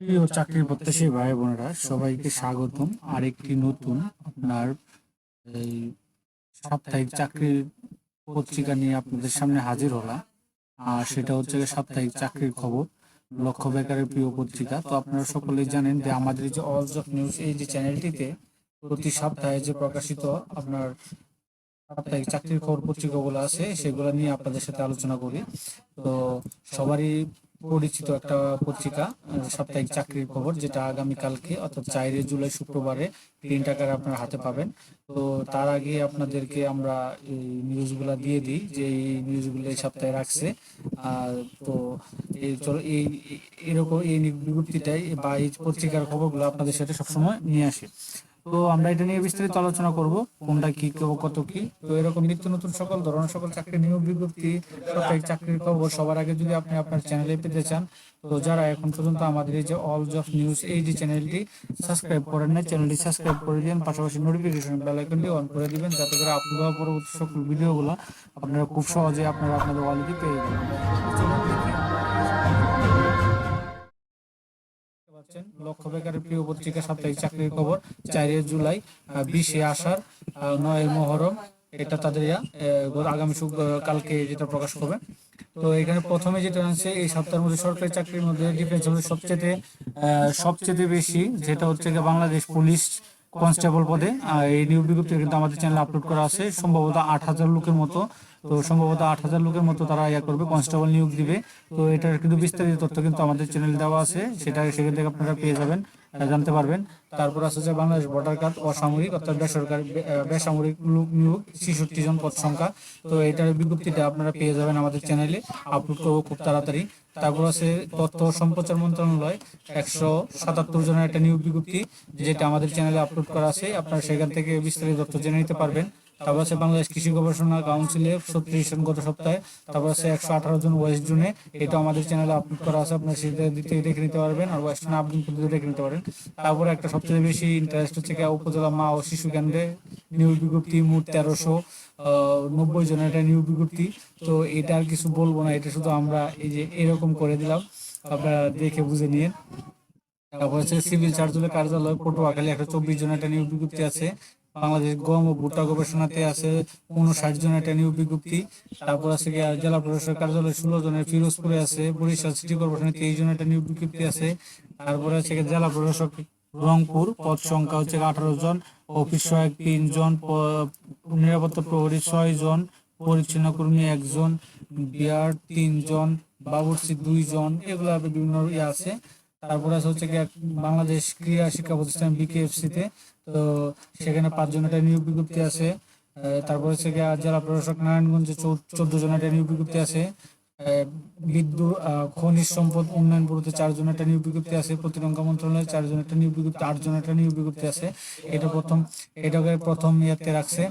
প্রিয় চাকরির প্রত্যাশী ভাই বোনেরা, সবাইকে স্বাগতম। আরেকটি নতুন আপনার এই সাপ্তাহিক চাকরির পত্রিকা নিয়ে আপনাদের সামনে হাজির হলাম। আর সেটা হচ্ছে সাপ্তাহিক চাকরির খবর, লক্ষ্য বেকারের প্রিয় পত্রিকা। তো আপনারা সকলেই জানেন যে আমাদের যে অলস অফ নিউজ এই যে চ্যানেলটিতে প্রতি সপ্তাহে যে প্রকাশিত আপনার সাপ্তাহিক চাকরির খবর পত্রিকাগুলো আছে, সেগুলো নিয়ে আপনাদের সাথে আলোচনা করি। তো সবারই পরিচিত একটা পত্রিকা সাপ্তাহিক চাকরির খবর, যেটা আগামীকালকে অর্থাৎ চারই জুলাই শুক্রবারে প্রিন্ট আকারে আপনার হাতে পাবেন। তো তার আগে আপনাদেরকে আমরা এই নিউজগুলো দিয়ে দিই, যে এই নিউজগুলো এই সপ্তাহে রাখছে। আর তো এই চলো, এই- এরকম এই বিজ্ঞপ্তিটাই বা এই পত্রিকার খবরগুলো আপনাদের সাথে সবসময় নিয়ে আসে। তো আমরা এটা নিয়ে বিস্তারিত আলোচনা করব, কোনটা কি কত কি। তো এরকম নিত্য নতুন সকল ধরনের সকল চাকরি নিয়োগ বিজ্ঞপ্তি সাপ্তাহিক চাকরির খবর, সবার আগে যদি আপনি আপনার চ্যানেলে পেতে চান, তো যারা এখন পর্যন্ত আমাদের এই যে অল অফ নিউজ এই যে চ্যানেলটি সাবস্ক্রাইব করেন না চ্যানেলটি সাবস্ক্রাইব করে দিন, পাশাপাশি নোটিফিকেশন বেল আইকনটি অন করে দিবেন, যাতে করে হওয়া পরবর্তী সকল ভিডিওগুলো আপনারা খুব সহজে আপনারা আপনাদের ওয়ালেটে পেয়ে যাবেন। লক্ষ্য বেকারের প্রিয় পত্রিকা, সাপ্তাহিক চাকরির খবর জুলাই বিশে আষাঢ় নয় মহরম। এটা তাদের আগামী কালকে যেটা প্রকাশ করবে। তো এখানে প্রথমে যেটা আছে এই সপ্তাহের মধ্যে সরকারি চাকরির মধ্যে ডিফেন্স সবচেয়ে সবচেয়ে বেশি, যেটা হচ্ছে বাংলাদেশ পুলিশ কনস্টেবল পদে। এই নিয়োগ বিজ্ঞপ্তি কিন্তু আমাদের চ্যানেলে আপলোড করা আছে, সম্ভবত আট হাজার লোকের মতো তো সম্ভবত আট হাজার লোকের মতো তারা ইয়া করবে কনস্টেবল নিয়োগ দিবে। তো এটার কিন্তু বিস্তারিত তথ্য কিন্তু আমাদের চ্যানেলে দেওয়া আছে, সেটা সেখান থেকে আপনারা পেয়ে যাবেন জানতে পারবেন। তারপর আছে যে বাংলাদেশ ভোটার কার্ড অসামরিক, অর্থাৎ বেসরকারি বেসামরিক লোক নিয়োগ, ছেষট্টি জন পদ সংখ্যা। তো এটার বিজ্ঞপ্তিটা আপনারা পেয়ে যাবেন আমাদের চ্যানেলে আপলোড করব খুব তাড়াতাড়ি। তারপর আছে তথ্য সম্প্রচার মন্ত্রণালয়, একশো সাতাত্তর জনের একটা নিয়োগ বিজ্ঞপ্তি, যেটা আমাদের চ্যানেলে আপলোড করা আছে। আপনারা সেখান থেকে বিস্তারিত তথ্য জেনে নিতে পারবেন। তারপর আছে বাংলাদেশ কৃষি গবেষণা কাউন্সিলে ছত্রিশ জন গত সপ্তাহে, তারপর আছে একশো আঠারো জন ওয়েস্ট জুনে এটা আমাদের চ্যানেলে আপলোড করা আছে, আপনারা সেটা দিতে দেখে নিতে পারবেন আর ওয়েস্ট জোনে আপলোড করতে দেখে নিতে পারেন। তারপরে একটা সবচেয়ে বেশি ইন্টারেস্ট হচ্ছে গিয়ে উপজেলা মা ও শিশু কেন্দ্রে নিয়োগ বিজ্ঞপ্তি মোট তেরোশো নব্বই জনের একটা নিয়োগ বিজ্ঞপ্তি। তো এটা আর কিছু বলব না, এটা শুধু আমরা এই যে এরকম করে দিলাম, আপনারা দেখে বুঝে নিয়ে তারপর হচ্ছে সিভিল সার্জনের কার্যালয় পটুয়াখালী একটা চব্বিশ জনের একটা নিয়োগ বিজ্ঞপ্তি আছে। বাংলাদেশ গম ও ভুট্টা গবেষণাতে আছে উনষাট জনের একটা বিজ্ঞপ্তি। তারপর আছে জেলা প্রশাসক কার্যালয় ষোলো জনের ফিরোজপুরে আছে, বরিশাল সিটি কর্পোরেশনে তেইশ জনের একটা বিজ্ঞপ্তি আছে। তারপরে আছে জেলা প্রশাসক রংপুর, পদ সংখ্যা হচ্ছে আঠারো জন, অফিস সহায়ক তিন জন নিরাপত্তা প্রহরী ছয় জন, পরিচ্ছন্ন কর্মী একজন বিয়ার তিনজন বাবুর্চি দুইজন এগুলা বিভিন্ন ইয়ে আছে। তারপরে আছে হচ্ছে গিয়ে বাংলাদেশ ক্রীড়া শিক্ষা প্রতিষ্ঠান বিকেএফসি তে তো সেখানে পাঁচ জনের একটা নিয়োগ বিজ্ঞপ্তি আছে। তারপরে হচ্ছে গিয়ে জেলা প্রশাসক নারায়ণগঞ্জে চোদ্দ জনের একটা নিয়োগ বিজ্ঞপ্তি আছে। বিদ্যুৎ খনিজ সম্পদ উন্নয়ন ব্যুরোতে চারজন একটা নিয়োগ বিজ্ঞপ্তি আছে। প্রতিরক্ষা মন্ত্রণালয়ে চারজন একটা নিয়োগ বিজ্ঞপ্তি আট জন একটা নিয়োগ বিজ্ঞপ্তি আছে। এটা প্রথম, এটাকে প্রথম ইয়াতে রাখছে।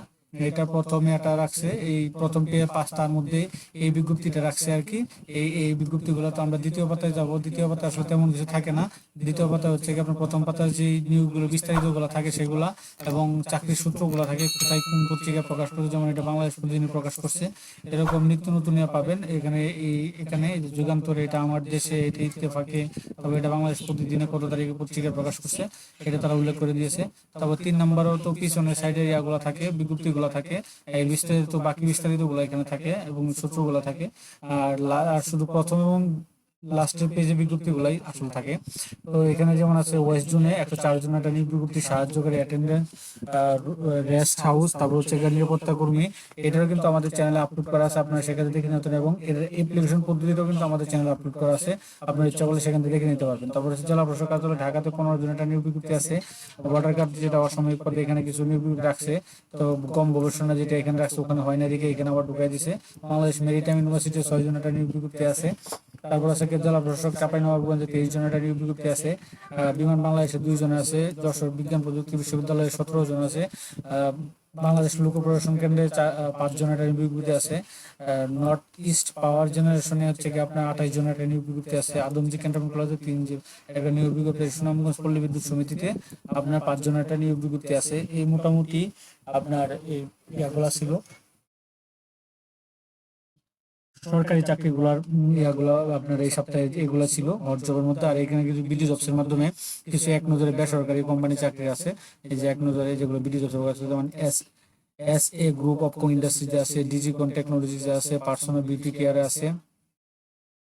এটা প্রথমে এটা রাখছে, এই প্রথম পাঁচটার মধ্যে এই বিজ্ঞপ্তিটা রাখছে আর কি। এই এই বিজ্ঞপ্তিগুলো তো আমরা দ্বিতীয় পাতায় যাব, দ্বিতীয় পাতায় আসলে তেমন কিছু থাকে না। দ্বিতীয় পাতা হচ্ছে কি আপনার প্রথম পাতায় যে নিয়োগগুলো বিস্তারিতগুলো থাকে সেগুলা এবং চাকরির সূত্রগুলো থাকে, কোথায় কোন পত্রিকায় প্রকাশ করছে, যেমন এটা বাংলাদেশ প্রতিদিনে প্রকাশ করছে। এরকম নিত্য নতুন পাবেন, এখানে এই, এখানে যুগান্তরে, এটা আমার দেশে, এটা ইত্তেফাকে, তবে এটা বাংলাদেশ প্রতিদিনে কত তারিখে পত্রিকায় প্রকাশ করছে, এটা তারা উল্লেখ করে দিয়েছে। তারপর তিন নম্বরও তো পিছনের সাইডের ইয়াগুলো থাকে, বিজ্ঞপ্তিগুলো থাকে। এই বিস্তারিত, বাকি বিস্তারিতগুলা এখানে থাকে এবং সূত্রগুলো থাকে। আর শুধু প্রথম এবং লাস্টের পেজে বিজ্ঞপ্তি গুলাই আসল থাকে। তো এখানে যেমন আছে ওয়েস্ট জোনে একশো চার জন একটা নিয়োগ বিজ্ঞপ্তি, সাহায্যকারী অ্যাটেন্ডেন্স রেস্ট হাউস তারপর হচ্ছে নিরাপত্তা কর্মী। এটাও কিন্তু আমাদের চ্যানেলে আপলোড করা আছে, আপনারা সেখানে দেখে নিতে এবং এর অ্যাপ্লিকেশন পদ্ধতিটাও কিন্তু আমাদের চ্যানেলে আপলোড করা আছে। আপনার ইচ্ছা করলে সেখান থেকে দেখে নিতে পারবেন। তারপর হচ্ছে জেলা প্রশাসক কার্যালয়, ঢাকাতে পনেরো জন একটা বিজ্ঞপ্তি আছে। ভোটার কার্ড যেটা অসাময়িক পদে এখানে কিছু নিয়োগ বিজ্ঞপ্তি রাখছে। তো কম গবেষণা যেটা এখানে রাখছে, ওখানে হয় না দিকে এখানে আবার ঢুকাই দিছে। বাংলাদেশ মেরিটাইম ইউনিভার্সিটির ছয় জন একটা বিজ্ঞপ্তি আছে। তারপর আছে জেলা প্রশাসক চাপাই নবাবগঞ্জে তেইশ জনের একটা বিজ্ঞপ্তি আছে। বিমান বাংলাদেশে দুই জন আছে, যশোর বিজ্ঞান প্রযুক্তি বিশ্ববিদ্যালয়ে সতেরো জন আছে বাংলাদেশ লোক প্রশাসন কেন্দ্রে পাঁচ জনের একটা বিজ্ঞপ্তি আছে। নর্থ ইস্ট পাওয়ার জেনারেশনে হচ্ছে কি আপনার আঠাশ জনের একটা নিয়োগ বিজ্ঞপ্তি আছে, আদমজি ক্যান্টনমেন্ট কলেজে তিন জন একটা নিয়োগ বিজ্ঞপ্তি আছে। সুনামগঞ্জ পল্লী বিদ্যুৎ সমিতিতে আপনার পাঁচ জনের একটা নিয়োগ বিজ্ঞপ্তি আছে। এই মোটামুটি আপনার এই ইয়াগুলা ছিল। সরকারি চাকরিগুলোর ইয়াগুলো আপনার এই সপ্তাহে এগুলো ছিল হট জবের মধ্যে। আর এখানে কিছু বিডি জবসের মাধ্যমে কিছু এক নজরে বেসরকারি কোম্পানি চাকরি আছে। এই যে এক নজরে যেগুলো বিডি জবসের আছে, যেমন S S A group of কোন ইন্ডাস্ট্রিতে আছে, ডিজিকন টেকনোলজিতে আছে, পার্সোনাল বিউটি কেয়ারে আছে,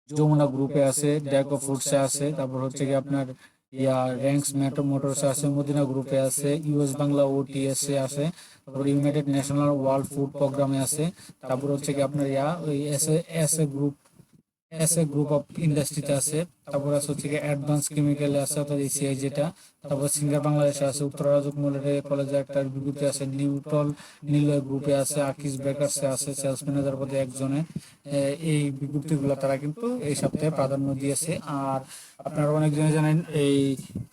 যমুনা গ্রুপে আছে, ড্যাকো ফুডসে আছে, তারপর হচ্ছে কি আপনার ইয়া র্যাঙ্কস মেট্রো মোটরসে আছে মদিনা গ্রুপে আছে ইউএস বাংলা ওটিএস এ আছে তারপর ইউনাইটেড ন্যাশনাল ওয়ার্ল্ড ফুড প্রোগ্রামে আছে তারপর হচ্ছে কি আপনার ইয়া ওই S A S A group S group of ইন্ডাস্ট্রিতে আছে, তারপর আছে হচ্ছে অ্যাডভান্স কেমিক্যালে আছে, অর্থাৎ এসিআই যেটা তারপর সিঙ্গার বাংলাদেশে আছে, উত্তর রাজক মলের কলেজে একটা বিজ্ঞপ্তি আছে, নিউটল নিলয় গ্রুপে আছে আকিস বেকার্সে আছে সেলস ম্যানেজার পদে একজনে। এই বিজ্ঞপ্তিগুলো তারা কিন্তু এই সপ্তাহে প্রাধান্য দিয়েছে। আর আপনারা অনেকজনে জানেন, এই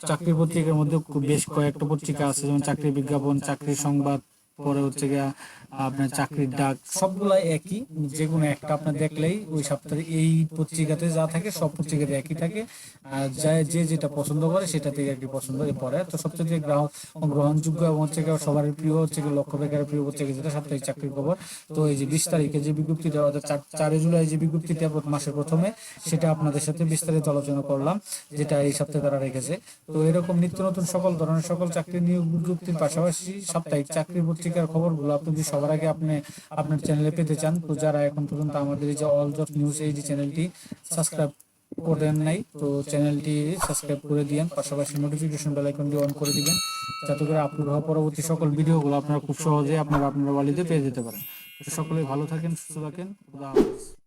চাকরি পত্রিকার মধ্যে বেশ কয়েকটা পত্রিকা আছে, যেমন চাকরি বিজ্ঞাপন চাকরি সংবাদ, পরে হচ্ছে গিয়া আপনার চাকরির ডাক সবগুলাই একই যে কোনো একটা আপনার দেখলেই ওই সপ্তাহে এই পত্রিকাতে যা থাকে সব পত্রিকাতে একই থাকে। আর যা যেটা পছন্দ করে সেটা থেকে একটি পছন্দ পড়ে। তো সবচেয়ে গ্রাহক গ্রহণযোগ্য এবং হচ্ছে গিয়ে সবার প্রিয়, হচ্ছে গিয়ে লক্ষ্য বেকারের প্রিয় পত্রিকা যেটা, সাপ্তাহিক চাকরির খবর। তো এই যে বিশ তারিখে যে বিজ্ঞপ্তিটা অর্থাৎ চার- জুলাই যে বিজ্ঞপ্তিটা মাসের প্রথমে, সেটা আপনাদের সাথে বিস্তারিত আলোচনা করলাম, যেটা এই সপ্তাহে তারা রেখেছে। তো এরকম নিত্য নতুন সকল ধরনের সকল চাকরি নিয়োগ বিজ্ঞপ্তির পাশাপাশি সাপ্তাহিক চাকরি পত্রিকার খবরগুলো আপনি যদি সবার আগে আপনি আপনার চ্যানেলে পেতে চান। তো যারা এখন পর্যন্ত আমাদের এই যে অল জব নিউজ এই যে চ্যানেলটি সাবস্ক্রাইব করেন নাই, তো চ্যানেলটি সাবস্ক্রাইব করে দিয়েন। পাশাপাশি নোটিফিকেশন বেল আইকনটি অন করে দিবেন, যাতে করে আপলোড হওয়া পরবর্তী সকল ভিডিওগুলো আপনারা খুব সহজে আপনারা আপনার বাড়িতে পেয়ে যেতে পারেন। সকলেই ভালো থাকেন, সুস্থ থাকেন। খুদা হাফেজ।